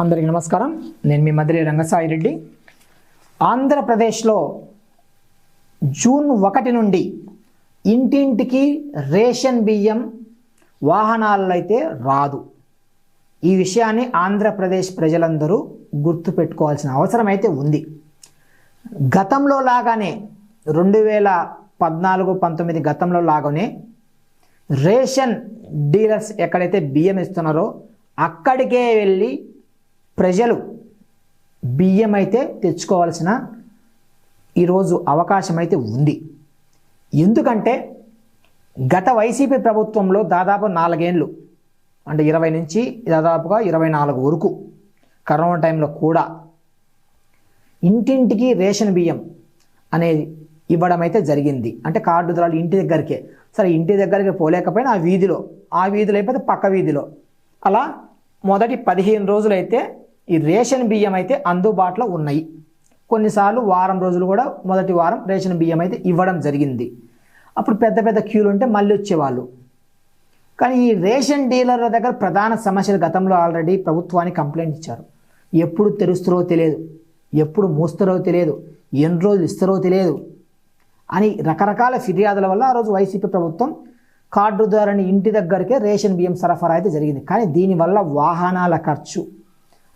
అందరికీ నమస్కారం. నేను మీ మధురి రంగసాయి రెడ్డి. ఆంధ్రప్రదేశ్లో జూన్ ఒకటి నుండి ఇంటింటికి రేషన్ బియ్యం వాహనాల్లో అయితే రాదు. ఈ విషయాన్ని ఆంధ్రప్రదేశ్ ప్రజలందరూ గుర్తుపెట్టుకోవాల్సిన అవసరం అయితే ఉంది. గతంలో లాగానే రెండు వేల పద్నాలుగు పంతొమ్మిది గతంలో లాగానే రేషన్ డీలర్స్ ఎక్కడైతే బియ్యం ఇస్తున్నారో అక్కడికే వెళ్ళి ప్రజలు బియ్యం అయితే తెచ్చుకోవాల్సిన ఈరోజు అవకాశం అయితే ఉంది. ఎందుకంటే గత వైసీపీ ప్రభుత్వంలో దాదాపు నాలుగేండ్లు అంటే ఇరవై నుంచి దాదాపుగా ఇరవై నాలుగు వరకు కరోనా టైంలో కూడా ఇంటింటికి రేషన్ బియ్యం అనేది ఇవ్వడం అయితే జరిగింది. అంటే కార్డుదారులు ఇంటి దగ్గరికే సరే ఇంటి దగ్గరికి పోలేకపోయినా ఆ వీధిలో ఆ వీధిలో అయిపోతే పక్క వీధిలో. అలా మొదటి పదిహేను రోజులైతే ఈ రేషన్ బియ్యం అయితే అందుబాటులో ఉన్నాయి. కొన్నిసార్లు వారం రోజులు కూడా మొదటి వారం రేషన్ బియ్యం అయితే ఇవ్వడం జరిగింది. అప్పుడు పెద్ద పెద్ద క్యూలు ఉంటే మళ్ళీ వచ్చేవాళ్ళు. కానీ ఈ రేషన్ డీలర్ల దగ్గర ప్రధాన సమస్యలు గతంలో ఆల్రెడీ ప్రభుత్వానికి కంప్లైంట్ ఇచ్చారు. ఎప్పుడు తెరుస్తారో తెలియదు. ఎప్పుడు మూస్తారో తెలియదు. ఎన్ని రోజులు ఇస్తారో తెలియదు. అని రకరకాల ఫిర్యాదుల వల్ల ఆ రోజు వైసీపీ ప్రభుత్వం కార్డు ఇంటి దగ్గరికే రేషన్ బియ్యం సరఫరా అయితే జరిగింది. కానీ దీనివల్ల వాహనాల ఖర్చు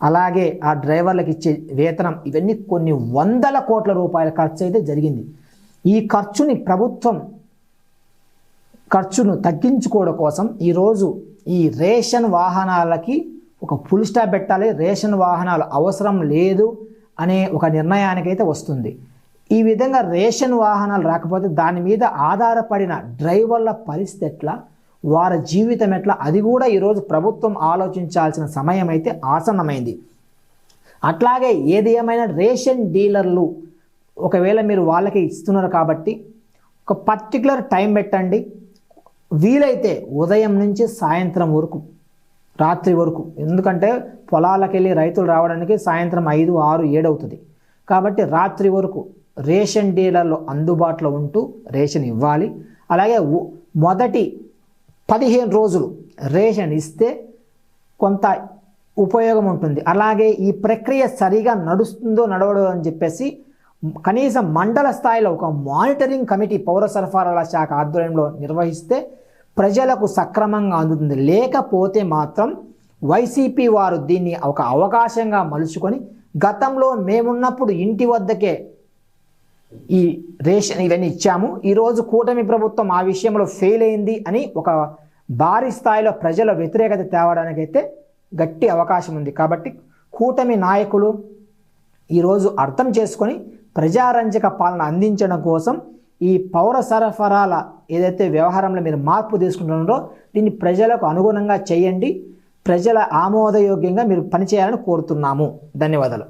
అలాగే ఆ డ్రైవర్లకు ఇచ్చే వేతనం ఇవన్నీ కొన్ని వందల కోట్ల రూపాయల ఖర్చు అయితే జరిగింది. ఈ ఖర్చుని ప్రభుత్వం ఖర్చును తగ్గించుకోవడం కోసం ఈరోజు ఈ రేషన్ వాహనాలకి ఒక ఫుల్ స్టాప్ పెట్టాలి. రేషన్ వాహనాలు అవసరం లేదు అనే ఒక నిర్ణయానికి అయితే వస్తుంది. ఈ విధంగా రేషన్ వాహనాలు రాకపోతే దాని మీద ఆధారపడిన డ్రైవర్ల పరిస్థితి ఎట్లా? వారి జీవితం ఎట్లా? అది కూడా ఈరోజు ప్రభుత్వం ఆలోచించాల్సిన సమయం అయితే ఆసన్నమైంది. అట్లాగే ఏది ఏమైనా రేషన్ డీలర్లు ఒకవేళ మీరు వాళ్ళకి ఇస్తున్నారు కాబట్టి ఒక పర్టికులర్ టైం పెట్టండి. వీలైతే ఉదయం నుంచి సాయంత్రం వరకు రాత్రి వరకు. ఎందుకంటే పొలాలకు వెళ్ళి రైతులు రావడానికి సాయంత్రం ఐదు ఆరు ఏడు అవుతుంది. కాబట్టి రాత్రి వరకు రేషన్ డీలర్లు అందుబాటులో ఉంటూ రేషన్ ఇవ్వాలి. అలాగే మొదటి పదిహేను రోజులు రేషన్ ఇస్తే కొంత ఉపయోగం ఉంటుంది. అలాగే ఈ ప్రక్రియ సరిగా నడుస్తుందో నడవడో అని చెప్పేసి కనీసం మండల స్థాయిలో ఒక మానిటరింగ్ కమిటీ పౌర సరఫరాల శాఖ ఆధ్వర్యంలో నిర్వహిస్తే ప్రజలకు సక్రమంగా అందుతుంది. లేకపోతే మాత్రం వైసీపీ వారు దీన్ని ఒక అవకాశంగా మలుచుకొని గతంలో మేమున్నప్పుడు ఇంటి వద్దకే ఈ రేషన్ ఇవన్నీ ఇచ్చాము. ఈరోజు కూటమి ప్రభుత్వం ఆ విషయంలో ఫెయిల్ అయింది అని ఒక భారీ స్థాయిలో ప్రజల వ్యతిరేకత తేవడానికైతే గట్టి అవకాశం ఉంది. కాబట్టి కూటమి నాయకులు ఈరోజు అర్థం చేసుకొని ప్రజారంజక పాలన అందించడం కోసం ఈ పౌర సరఫరాల ఏదైతే వ్యవహారంలో మీరు మార్పు తీసుకుంటున్నారో దీన్ని ప్రజలకు అనుగుణంగా చేయండి. ప్రజల ఆమోదయోగ్యంగా మీరు పనిచేయాలని కోరుతున్నాము. ధన్యవాదాలు.